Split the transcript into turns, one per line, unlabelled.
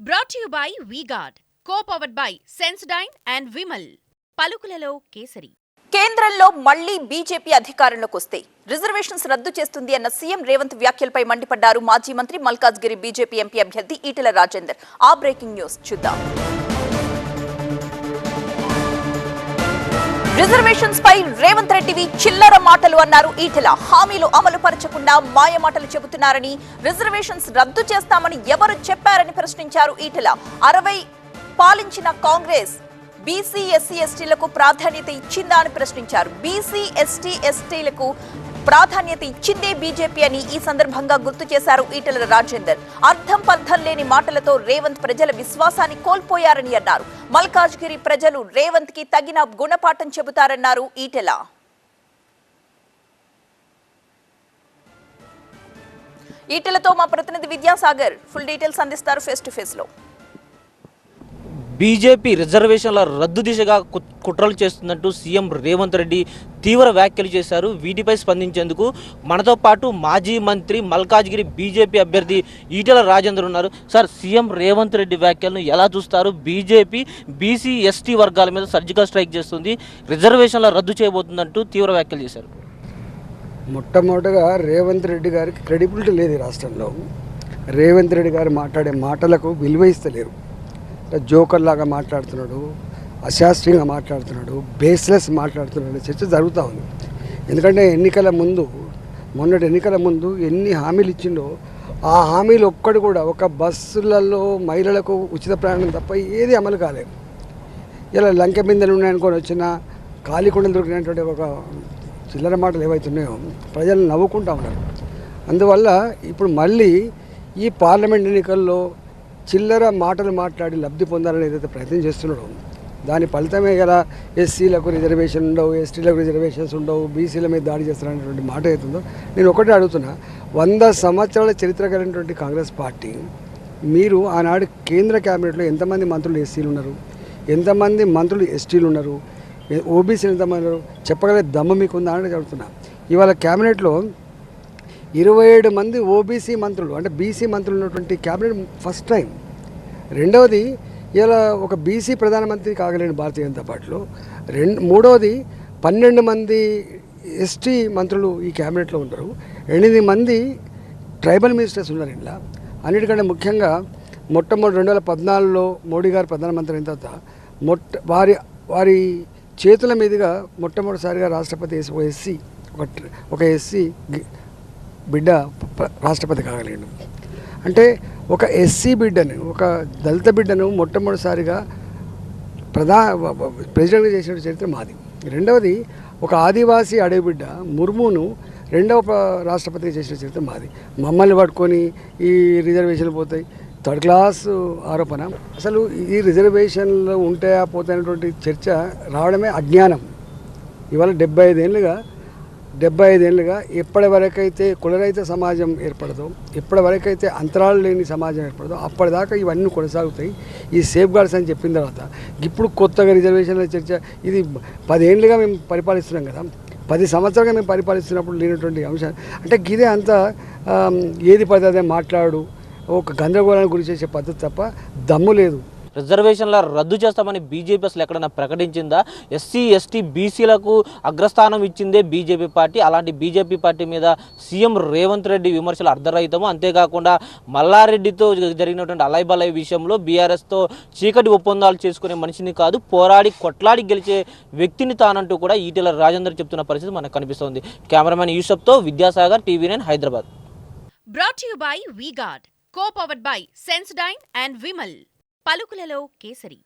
Brought you by V Guard co powered by Sensodyne and Vimal పలుకులలో కేసరి.
కేంద్రంలో మళ్ళీ BJP అధికారంలోకి వస్తే రిజర్వేషన్స్ రద్దు చేస్తుంది అన్న సీఎం రేవంత్ వ్యాఖ్యలపై మండిపడ్డారు మాజీ మంత్రి మల్కాజ్గిరి బీజేపీ ఎంపీ అభ్యర్థి ఈటెల రాజేందర్. ఆ బ్రేకింగ్ న్యూస్ చూద్దాం. రిజర్వేషన్స్ పై రేవంత్ రెడ్డివి చిల్లర మాటలు అన్నారు. ఈటెల హామీలు అమలు పరచకుండా మాయ మాటలు చెబుతున్నారని రిజర్వేషన్స్ రద్దు చేస్తామని ఎవరు చెప్పారని ప్రశ్నించారు ఈటెల. అరవై పాలించిన కాంగ్రెస్ బీసీ ఎస్సీ ఎస్టీలకు ప్రాధాన్యత ఇచ్చిందా అని ప్రశ్నించారు. బీసీ ఎస్టీ ఎస్టీలకు ప్రాధాన్యత ఇచ్చిందే బీజేపీ అని ఈ సందర్భంగా గుర్తు చేశారు ఈటెల రాజేందర్. అర్థం పర్థం లేని మాటలతో రేవంత్ ప్రజల విశ్వాసాన్ని కోల్పోయారని అన్నారు. మల్కాజ్గిరి ప్రజలు రేవంత్కి తగిన గుణపాఠం చెబుతారన్నారు ఈటెల. ఈటెలతో మా ప్రతినిధి విద్యాసాగర్. ఫుల్ డీటెయిల్స్ అందిస్తారు ఫేస్ టు ఫేస్లో
బీజేపీ రిజర్వేషన్ల రద్దు దిశగా కుట్రలు చేస్తున్నట్టు సీఎం రేవంత్ రెడ్డి తీవ్ర వ్యాఖ్యలు చేశారు. వీటిపై స్పందించేందుకు మనతో పాటు మాజీ మంత్రి మల్కాజ్గిరి బీజేపీ అభ్యర్థి ఈటెల రాజేందర్ ఉన్నారు. సార్ సీఎం రేవంత్ రెడ్డి వ్యాఖ్యలను ఎలా చూస్తారు? బీజేపీ బీసీ ఎస్టీ వర్గాల మీద సర్జికల్ స్ట్రైక్ చేస్తుంది. రిజర్వేషన్ల రద్దు చేయబోతుందంటూ తీవ్ర వ్యాఖ్యలు చేశారు.
మొట్టమొదటగా రేవంత్ రెడ్డి గారికి క్రెడిబిలిటీ లేదు రాష్ట్రంలో. రేవంత్ రెడ్డి గారు మాట్లాడే మాటలకు విలువ ఇస్తలేరు. జోకర్ లాగా మాట్లాడుతున్నాడు అశాస్త్రీయంగా మాట్లాడుతున్నాడు బేస్లెస్ మాట్లాడుతున్నాడు చర్చ జరుగుతూ ఉంది. ఎందుకంటే ఎన్నికల ముందు మొన్నటి ఎన్నికల ముందు ఎన్ని హామీలు ఇచ్చిండో ఆ హామీలు ఒక్కడు కూడా ఒక బస్సులలో మహిళలకు ఉచిత ప్రయాణం తప్ప ఏది అమలు కాలేదు. ఇలా లంక బిందెలు ఉన్నాయనుకొని వచ్చిన ఖాళీ దొరికినటువంటి ఒక చిల్లర మాటలు ఏవైతే ఉన్నాయో ప్రజలు నవ్వుకుంటా ఉన్నారు. అందువల్ల ఇప్పుడు మళ్ళీ ఈ పార్లమెంట్ ఎన్నికల్లో చిల్లర మాటలు మాట్లాడి లబ్ధి పొందాలని ఏదైతే ప్రయత్నం చేస్తున్నాడో దాని ఫలితమే గల ఎస్సీలకు రిజర్వేషన్ ఉండవు ఎస్టీలకు రిజర్వేషన్స్ ఉండవు బీసీల మీద దాడి చేస్తారనేటువంటి మాట అవుతుందో నేను ఒకటే అడుగుతున్నా వంద సంవత్సరాల చరిత్ర కలిగినటువంటి కాంగ్రెస్ పార్టీ మీరు ఆనాడు కేంద్ర క్యాబినెట్లో ఎంతమంది మంత్రులు ఎస్సీలు ఉన్నారు? ఎంతమంది మంత్రులు ఎస్టీలు ఉన్నారు? ఓబీసీలు ఎంతమంది ఉన్నారు? చెప్పగల దమ్ము మీకు ఉందా అని అడుగుతున్నా. ఇవాళ క్యాబినెట్లో ఇరవై ఏడు మంది ఓబీసీ మంత్రులు అంటే బీసీ మంత్రులు ఉన్నటువంటి క్యాబినెట్ ఫస్ట్ టైం. రెండవది ఇలా ఒక బీసీ ప్రధానమంత్రి కాగలేని భారతీయ జనతా పార్టీలో. రెండు మూడవది పన్నెండు మంది ఎస్టీ మంత్రులు ఈ క్యాబినెట్లో ఉంటారు. ఎనిమిది మంది ట్రైబల్ మినిస్టర్స్ ఉన్నారు ఇంట్లో అన్నిటికంటే ముఖ్యంగా మొట్టమొదటి రెండు వేల పద్నాలుగులో మోడీ గారు ప్రధానమంత్రి అయిన తర్వాత మొట్ట వారి వారి చేతుల మీదుగా మొట్టమొదటిసారిగా రాష్ట్రపతి ఎస్- ఒక ఎస్సీ ఒక ఒక ఎస్సీ బిడ్డ రాష్ట్రపతి కాగలిగాడు. అంటే ఒక ఎస్సీ బిడ్డను ఒక దళిత బిడ్డను మొట్టమొదటిసారిగా ప్రధా ప్రెసిడెంట్గా చేసిన చరిత్ర మాది. రెండవది ఒక ఆదివాసీ అడవి బిడ్డ ముర్మును రెండవ రాష్ట్రపతి రాష్ట్రపతిగా చేసిన చరిత్ర మాది. మమ్మల్ని పట్టుకొని ఈ రిజర్వేషన్లు పోతాయి. థర్డ్ క్లాస్ ఆరోపణ. అసలు ఈ రిజర్వేషన్లు ఉంటాయా పోతాయనేటువంటి చర్చ రావడమే అజ్ఞానం. ఇవాళ డెబ్బై ఐదేళ్ళుగా డెబ్బై ఐదేళ్ళుగా ఎప్పటి వరకైతే కులరైత సమాజం ఏర్పడదో ఎప్పటి వరకైతే అంతరాలు లేని సమాజం ఏర్పడదో అప్పటిదాకా ఇవన్నీ కొనసాగుతాయి. ఈ సేఫ్ గార్డ్స్ అని చెప్పిన తర్వాత ఇప్పుడు కొత్తగా రిజర్వేషన్ల చర్చ ఇది పదేళ్ళుగా మేము పరిపాలిస్తున్నాం కదా పది సంవత్సరాలుగా మేము పరిపాలిస్తున్నప్పుడు లేనటువంటి అంశాలు అంటే గిదే అంత ఏది పది అదే మాట్లాడు ఒక గందరగోళానికి గురి చేసే పద్ధతి తప్ప దమ్ము లేదు.
రిజర్వేషన్ల రద్దు చేస్తామని బీజేపీ అసలు ఎక్కడైనా ప్రకటించిందా? ఎస్సీ ఎస్టీ బీసీలకు అగ్రస్థానం ఇచ్చిందే బీజేపీ పార్టీ. అలాంటి బీజేపీ పార్టీ మీద సీఎం రేవంత్ రెడ్డి విమర్శలు అర్ధరహితము అంతేకాకుండా మల్లారెడ్డితో జరిగినటువంటి అలైబలై విషయంలో బీఆర్ఎస్తో చీకటి ఒప్పందాలు చేసుకునే మనిషిని కాదు పోరాడి కొట్లాడి గెలిచే వ్యక్తిని తానంటూ కూడా ఈటెల రాజేందర్ చెప్తున్న పరిస్థితి మనకు కనిపిస్తోంది. Cameraman యూసఫ్తో Vidyasagar TV nine Hyderabad.
Brought you by V Guard co-powered by Sensodyne and Vimal పలుకులలో కేసరి